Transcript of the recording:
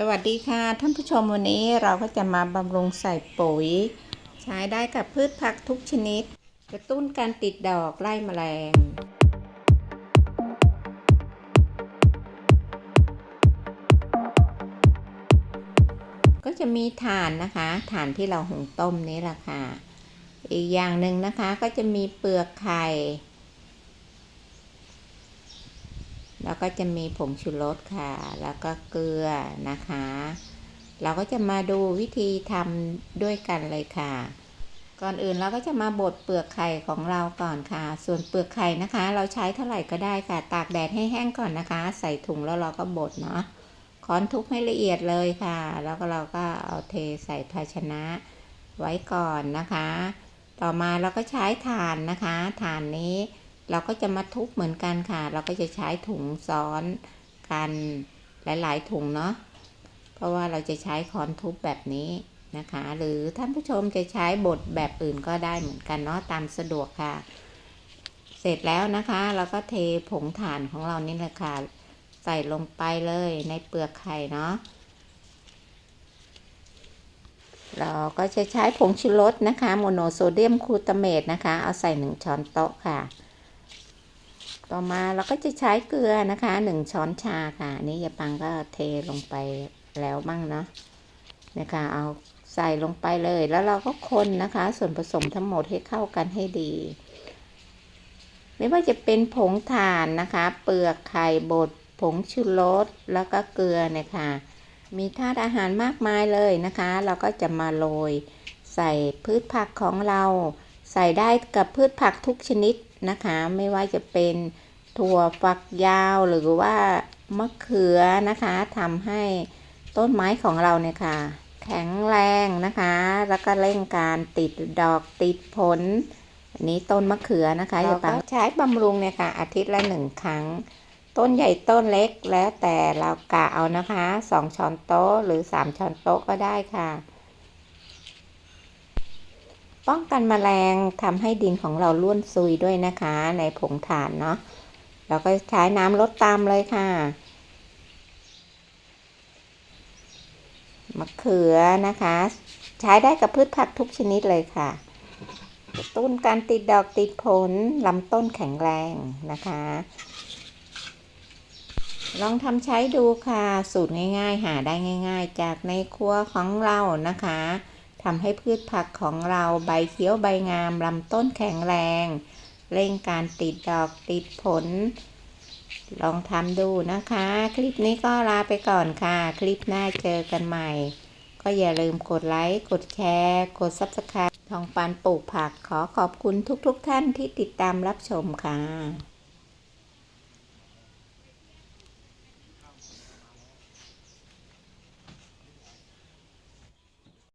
สวัสดีค่ะ ท่านผู้ชมวันนี้เราก็จะมาบำรุงใส่ปุ๋ย ใช้ได้กับพืชผักทุกชนิด กระตุ้นการติดดอกไล่แมลง ก็จะมีถ่านนะคะถ่านที่เราหุงต้มนี้แหละค่ะ อีกอย่างหนึ่งนะคะก็จะมีเปลือกไข่ แล้วก็จะมีผงชูรสค่ะ แล้วก็เกลือนะคะ เราก็จะมาดูวิธีทำด้วยกันเลยค่ะ ก่อนอื่นเราก็จะมาบดเปลือกไข่ของเราก่อนค่ะ ส่วนเปลือกไข่นะคะ เราใช้เท่าไหร่ก็ได้ค่ะ ตากแดดให้แห้งก่อนนะคะ ใส่ถุงแล้วเราก็บดเนาะค้อนทุบให้ละเอียดเลยค่ะ แล้วก็เราก็เอาเทใส่ภาชนะไว้ก่อนนะคะ ต่อมาเราก็ใช้ถ่านนะคะ ถ่านนี้ เราก็จะมาทุบเหมือนกันค่ะ เราก็จะใช้ถุงซ้อนกันหลายๆถุงเนาะ เพราะว่าเราจะใช้ค้อนทุบแบบนี้นะคะ หรือท่านผู้ชมจะใช้บดแบบอื่นก็ได้เหมือนกันเนาะตามสะดวกค่ะ เสร็จแล้วนะคะ เราก็เทผงถ่านของเรานี่แหละค่ะ ใส่ลงไปเลยในเปลือกไข่เนาะเราก็จะใช้ผงชูรสนะคะ โมโนโซเดียมคูตาเมตนะคะ เอาใส่หนึ่งช้อนโต๊ะค่ะ ต่อมาเราก็จะใช้เกลือนะคะหนึ่งช้อนชาค่ะนนี้ยาปังก็เทลงไปแล้วมั่งเนาะนะคะเอาใส่ลงไปเลย แล้วเราก็คนนะคะ ส่วนผสมทั้งหมดให้เข้ากันให้ดี ไม่ว่าจะเป็นผงถ่านนะคะ เปลือกไข่บดผงชูรสแล้วก็เกลือนี่ยค่ะมีธาตุอาหารมากมายเลยนะคะ เราก็จะมาโรยใส่พืชผักของเรา ใส่ได้กับพืชผักทุกชนิด นะคะ ไม่ว่าจะเป็นถั่วฝักยาวหรือว่ามะเขือนะคะทำให้ต้นไม้ของเราเนี่ยค่ะ แข็งแรงนะคะ แล้วก็เร่งการติดดอกติดผลอันนี้ต้นมะเขือนะคะอย่าปังใช้บำรุงเนี่ยค่ะอาทิตย์ละหนึ่งครั้ง ต้นใหญ่ต้นเล็กแล้วแต่เรากะเอานะคะสองช้อนโต๊ะหรือสามช้อนโต๊ะก็ได้ค่ะ ป้องกันแมลงทำให้ดินของเราล้วนซุยด้วยนะคะ ในผงถ่านเนาะเราก็ใช้น้ำลดตามเลยค่ะมะเขือนะคะ ใช้ได้กับพืชผักทุกชนิดเลยค่ะกระตุ้นการติดดอกติดผลลำต้นแข็งแรงนะคะ ลองทำใช้ดูค่ะ สูตรง่ายๆ หาได้ง่าย ๆ จากในครัวของเรานะคะ ทำให้พืชผักของเราใบเขียวใบงามลำต้นแข็งแรง เร่งการติดดอกติดผล ลองทำดูนะคะ คลิปนี้ก็ลาไปก่อนค่ะ คลิปหน้าเจอกันใหม่ ก็อย่าลืมกดไลค์ กดแชร์ กด Subscribe ทองปานปลูกผักขอขอบคุณทุกๆทท่านที่ติดตามรับชมค่ะ